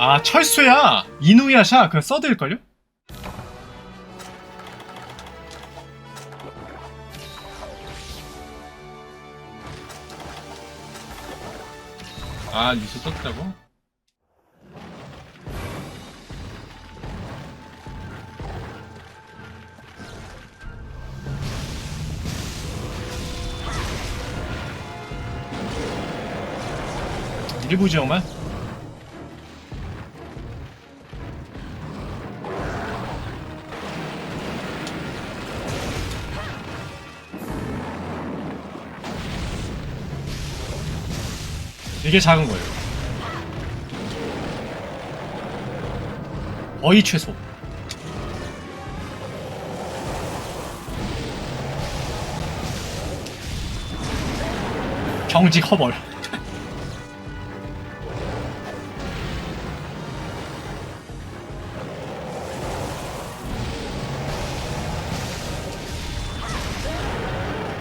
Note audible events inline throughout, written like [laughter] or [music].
아 철수야 이누야샤 그 서드일걸요? 아 뉴스 떴다고? 일부 지역만? 이게 작은 거예요. 거의 최소. 경직 허벌. [laughs]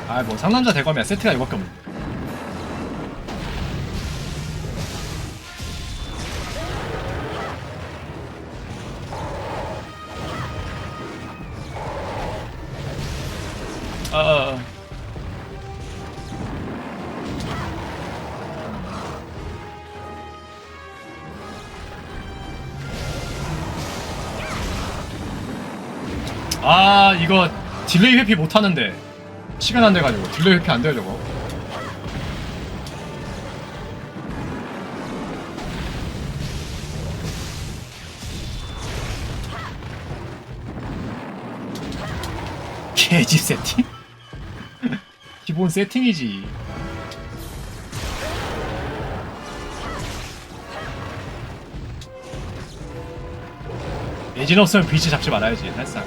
아, 뭐 상남자 대검이야. 세트가 이거밖에. 어, 아 이거 딜레이 회피 못하는데. 시간 안 돼가지고 딜레이 회피 안 돼요 저거 개집 세팅? [laughs] 기본 세팅이지. 예진 없으면 비치 잡지 말아야지 살상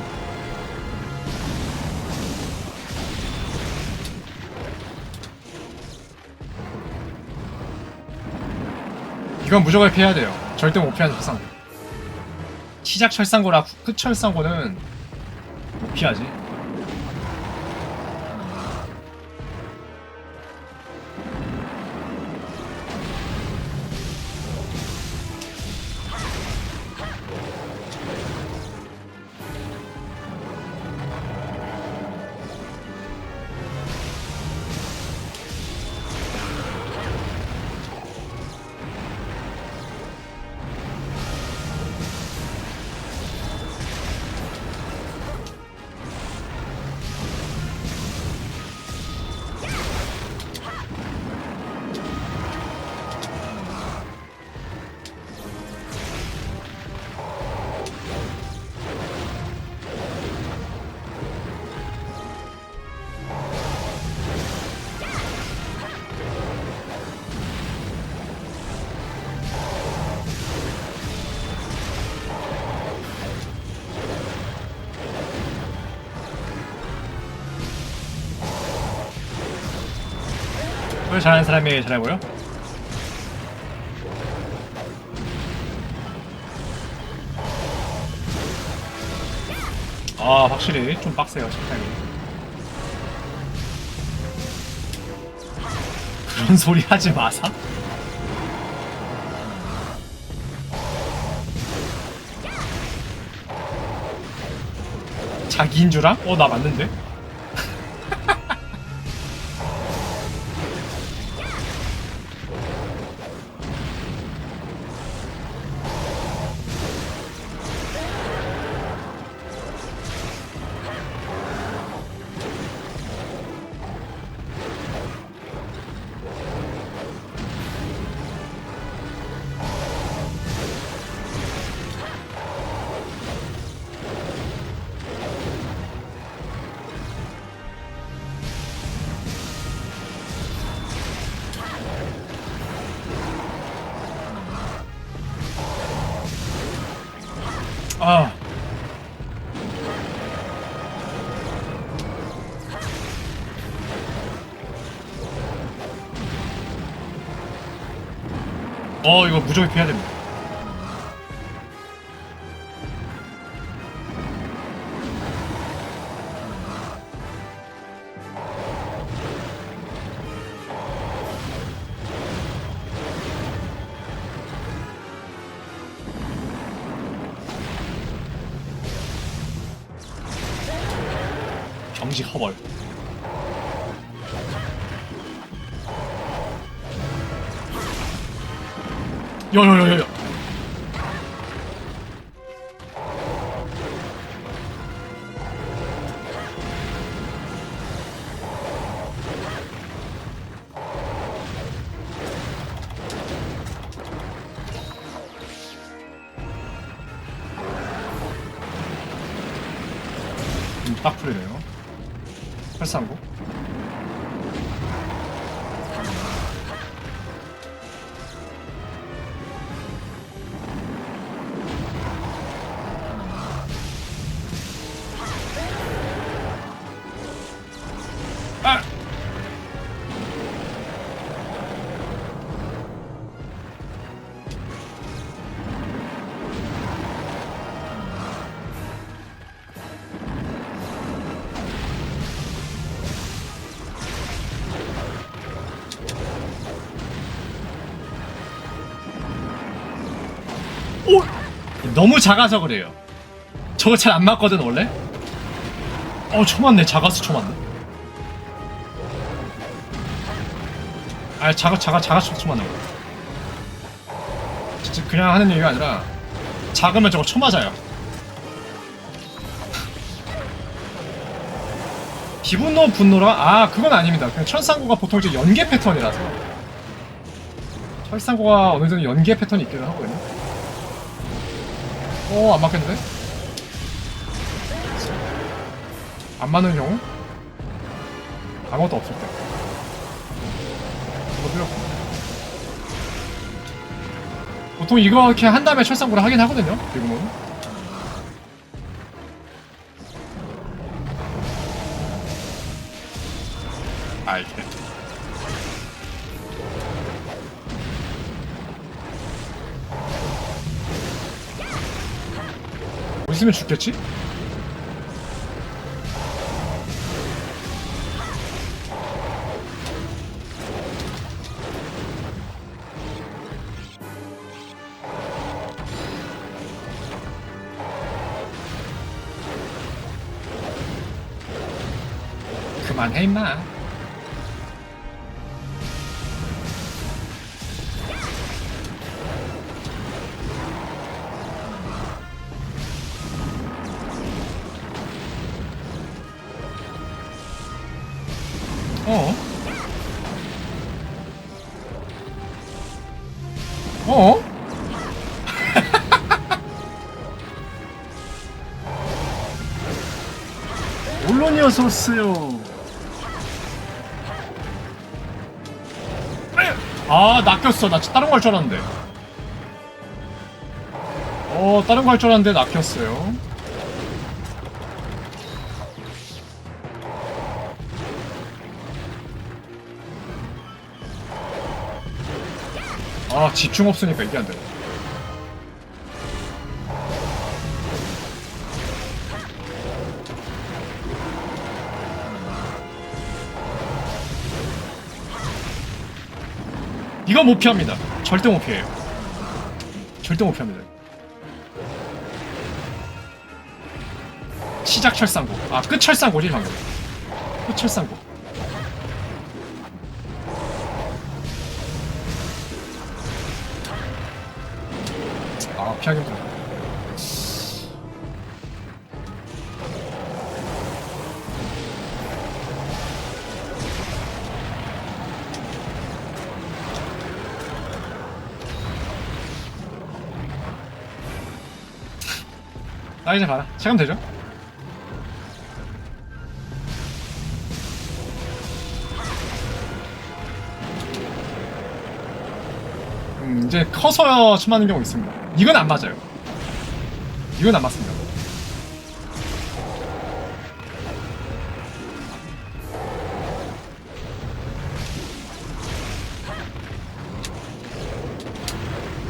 이건 무조건 피해야 돼요. 절대 못 피하는 철상고 시작 철상고라 끝 철상고는 못 피하지 왜 잘하는 사람이 보여? 아 확실히 좀 빡세요 식당이 그런 소리 하지 마사 자기인 줄 알? 어나 맞는데? 어 이거 무조건 피해야 됩니다. 정식 허벌. 야야야야야. 너무 작아서 그래요. 저거 잘 안 맞거든 원래. 어, 초맞네. 작아서 초맞네. 아, 작아, 작아, 작아서 초맞는 거. 진짜 그냥 하는 얘기가 아니라 작으면 저거 초맞아요. [laughs] 기분노 분노라? 아, 그건 아닙니다. 그냥 천상고가 보통 이제 연계 패턴이라서 철상고가 어느 정도 연계 패턴이 있기도 하거든요. 어, 안 맞겠는데? 안 맞는 경우? 아무것도 없을 때. 이거 필요 없고. 보통 이렇게 한 다음에 철상구를 하긴 하거든요, 지금은. 뭐 있으면 죽겠지? 그만해 임마 언론이었었어요. 아 낚였어. 나 다른 거 할 줄 알았는데. 어 다른 거 할 줄 알았는데 낚였어요. 아 집중 없으니까 이게 안돼 이거 못 피합니다. 절대 못 피해요. 절대 못 피합니다. 시작 철상고. 아, 끝 철상고지, 방금. 끝 철상고. 아, 피하기 힘들어. 나 이제 가라. 시간 되죠? 음, 이제 커서 침하는 경우 있습니다. 이건 안 맞아요. 이건 안 맞습니다.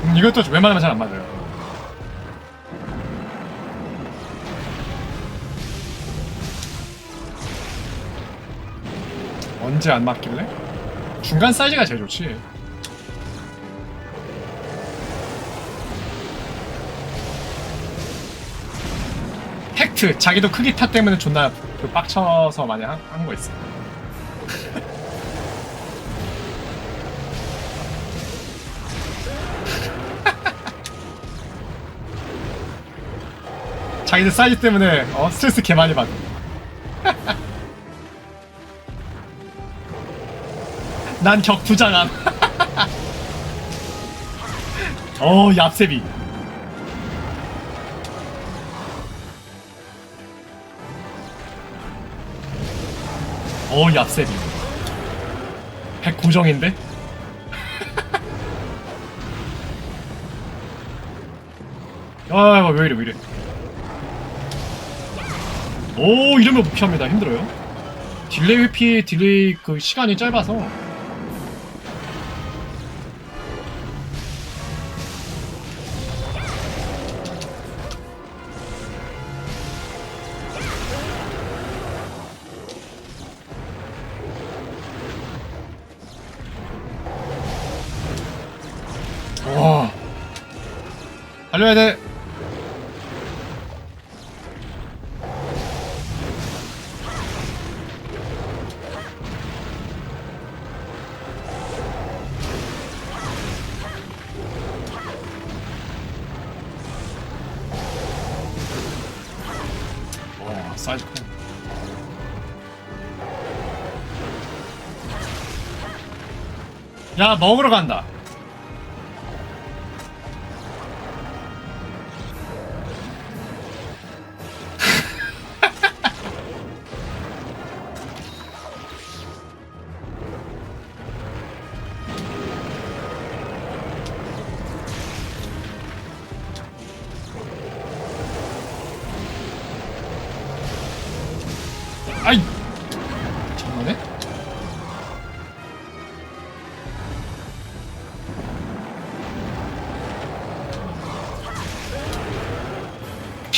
음, 이것도 웬만하면 잘 안 맞아요. 언제 안 맞길래? 중간 사이즈가 제일 좋지. 팩트 자기도 크기 탓 때문에 존나 그 빡쳐서 많이 한거 있어. [laughs] 자기들 사이즈 때문에 어, 스트레스 개 많이 받아. 난 격투장함. [laughs] 어, 얍세비. 어, 얍세비. 109정인데? [laughs] 아, 왜 이래, 왜 이래. 오, 이러면 못 피합니다. 힘들어요. 딜레이 회피, 딜레이 그 시간이 짧아서. 달려야 돼. 야, 먹으러 간다.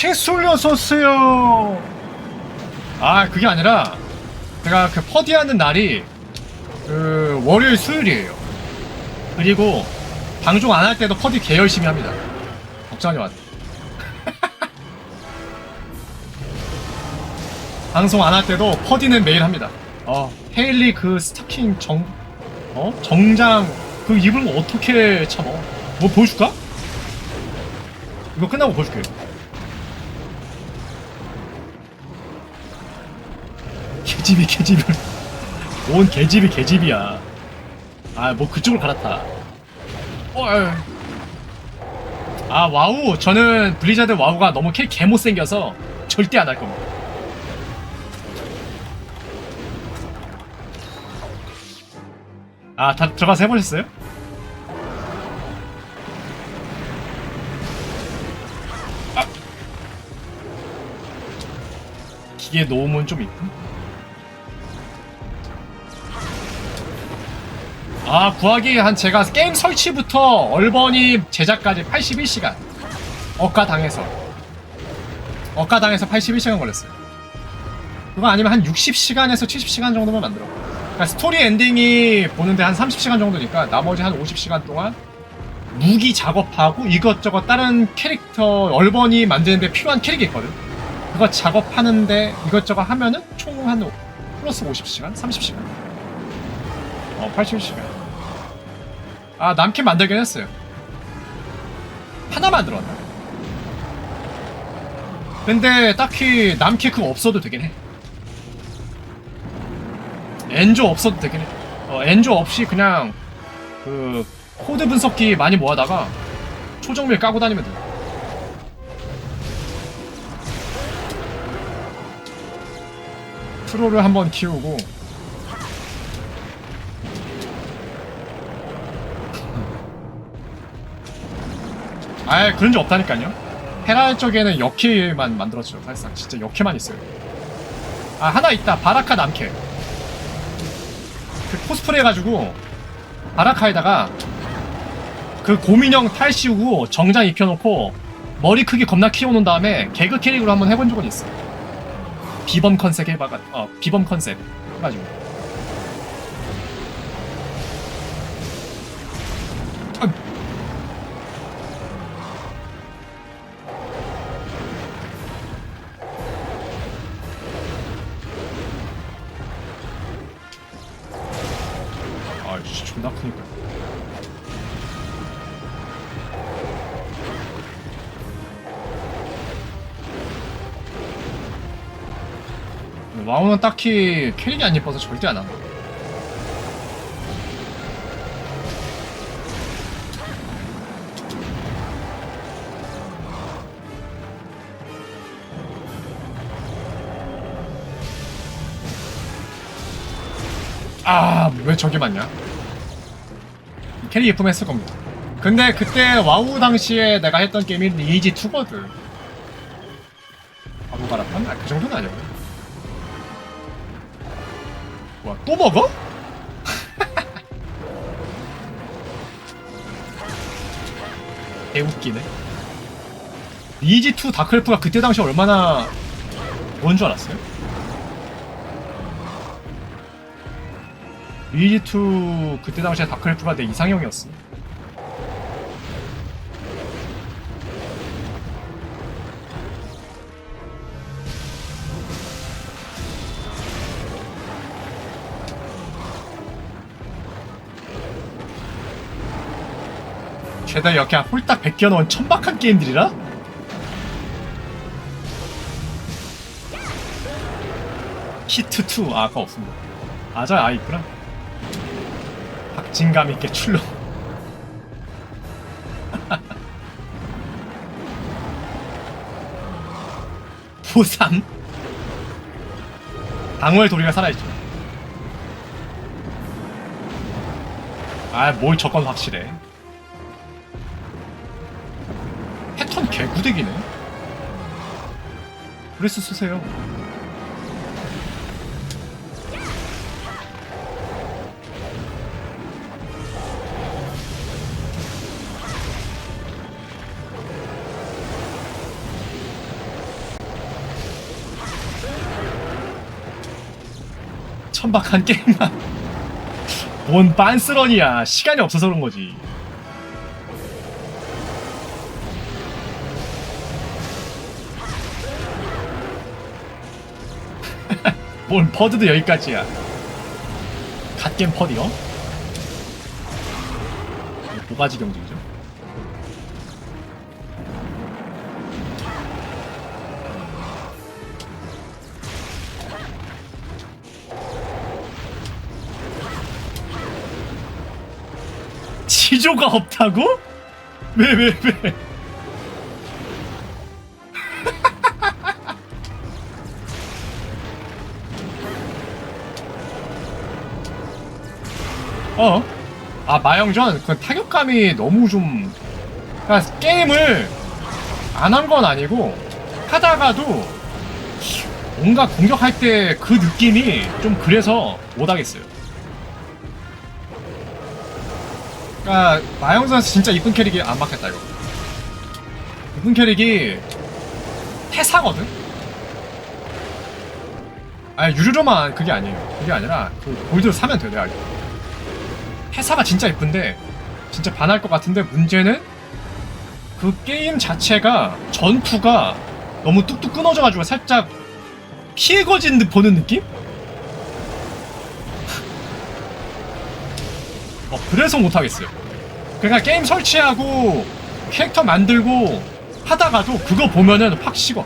킹솔 어서오세요 아 그게 아니라 제가 그 퍼디하는 날이 그 월요일 수요일이에요 그리고 방송 안 할 때도 퍼디 개 열심히 합니다 걱정하지 마세요 [laughs] 방송 안 할 때도 퍼디는 매일 합니다. 어, 헤일리 그 스타킹 정, 어? 정장 그거 어떻게 참어? 뭐 보여줄까? 이거 끝나고 보여줄게. 개집이 개집이 온 개집이 개집이야. 아 뭐 그쪽을 갈았다. 아 와우 저는 블리자드 와우가 너무 캐 개못생겨서 절대 안 할 겁니다. 아, 다 들어가서 해보셨어요? 아! 기계 놓음은 좀 있군. 아, 구하기 한 제가 게임 설치부터 얼버니 제작까지 81시간. 억가 당해서. 억가 당해서 81시간 걸렸어요. 그거 아니면 한 60시간에서 70시간 정도만 만들어. 그러니까 스토리 엔딩이 보는데 한 30시간 정도니까 나머지 한 50시간 동안 무기 작업하고 이것저것 다른 캐릭터 얼번이 만드는데 필요한 캐릭이 있거든. 그거 작업하는데 이것저것 하면은 총 한 플러스 50시간? 30시간? 어, 80시간. 아, 남캐 만들긴 했어요. 하나 만들었나? 근데 딱히 남캐 그거 없어도 되긴 해. 엔조 없어도 되긴 해. 어, 엔조 없이 그냥 그 코드 분석기 많이 모아다가 초정밀 까고 다니면 돼. 프로를 한번 키우고 아예 그런 적 없다니까요. 헤랄 쪽에는 역캐만 만들었죠. 사실상 진짜 역캐만 있어요. 아 하나 있다. 바라카 남캐. 그 코스프레 해가지고 바라카에다가 그 고민형 탈 씌우고 정장 입혀놓고 머리 크기 겁나 키워놓은 다음에 개그 캐릭으로 한번 해본 적은 있어. 비범 컨셉 해봐가 어 비범 컨셉 해가지고. 존나 크니까. 와우는 딱히 캐릭이 안 예뻐서 절대 안 한다. 아, 왜 저게 맞냐? 캐리 예쁨 했을 겁니다. 근데 그때 와우 당시에 내가 했던 게임이 리니지 2거든. 바로 갈았던? 아, 그 정도는 아니고. 와, 또 먹어? [laughs] 개웃기네. 리니지 2 다크엘프가 그때 당시 얼마나 뭔줄 알았어요? 리니지2 그때 당시에 다크엘프가 내 이상형이었어. 죄다 이렇게 홀딱 베껴놓은 천박한 게임들이라? 히트2 아 아까 없습니다 아저 아 있구나 박 진감 있게 출렁 보상? 당월 도리가 살아있죠. 아뭘 저건 확실해. 패턴 개구대기네. 브레스 쓰세요 천박한 게임만. 뭔 빤스런이야. 시간이 없어서 그런 거지. [laughs] 뭔 퍼드도 여기까지야. 갓겜 퍼디요? 모가지 경쟁이죠 치조가 없다고? 왜 왜, 왜? [laughs] 어? 아 마영전 그 타격감이 너무 좀 그러니까 게임을 안 한 건 아니고 하다가도 뭔가 공격할 때 그 느낌이 좀 그래서 못하겠어요. 그러니까 마영전 진짜 이쁜 캐릭이 안 맞겠다 이거. 이쁜 캐릭이 태사거든. 아니 유르로만 그게 아니에요. 그게 아니라 그 골드를 사면 돼요 내가 알기로. 회사가 진짜 예쁜데 진짜 반할 것 같은데 문제는 그 게임 자체가 전투가 너무 뚝뚝 끊어져가지고 살짝 피해거진 듯 보는 느낌? 그래서 못하겠어요. 그러니까 게임 설치하고 캐릭터 만들고 하다가도 그거 보면은 확 식어.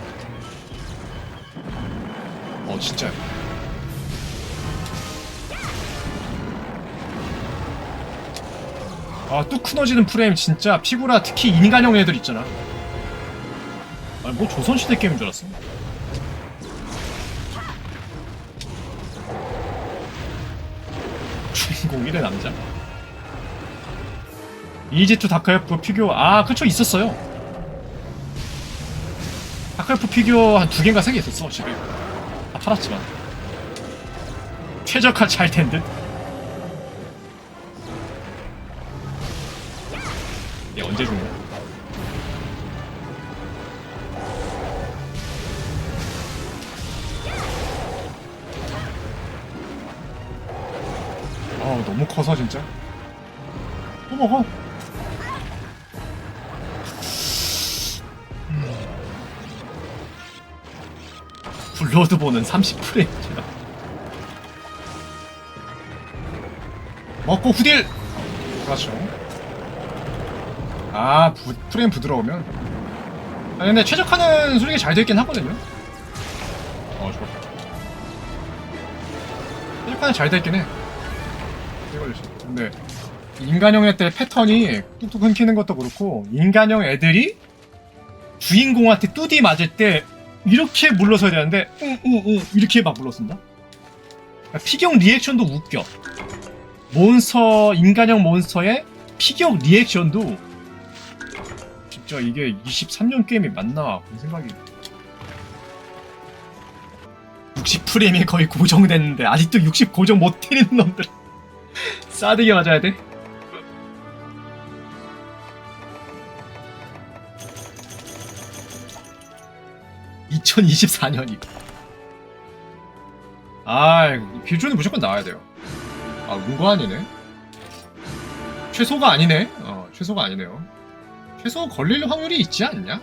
어, 진짜요. 아, 뚝 끊어지는 프레임 진짜 피구라 특히 인간형 애들 있잖아. 아니, 뭐 조선시대 게임인 줄 알았어. 주인공 1의 남자. 이지투 다크엘프 피규어, 아, 그쵸, 있었어요. 다크엘프 피규어 한 두 개인가 세 개 있었어, 집에. 다 팔았지만. 최적화 잘된 듯. 얘 언제 죽냐? 아 너무 커서 진짜. 또 먹어. 블러드본은 30프레임이야. 먹고 후딜! 그렇죠. 아 부, 프레임 부드러우면. 아 근데 최적화는 솔직히 잘 되긴 하거든요. 어 죽었다 최적화는 잘 되긴 해. 근데 인간형 애들 패턴이 뚝뚝 끊기는 것도 그렇고 인간형 애들이 주인공한테 뚜디 맞을 때 이렇게 물러서야 되는데 응응응 이렇게 막 물러선다. 그러니까 피격 리액션도 웃겨. 몬스터 인간형 몬스터의 피격 리액션도 진짜 이게 23년 게임이 맞나 그런 생각이. 60프레임이 거의 고정됐는데 아직도 60 고정 못 때리는 놈들. [laughs] 싸대기 맞아야 돼? (2024년이) 아 빌존은 무조건 나와야 돼요. 아 무관이네. 최소가 아니네. 어 최소가 아니네요. 최소 걸릴 확률이 있지 않냐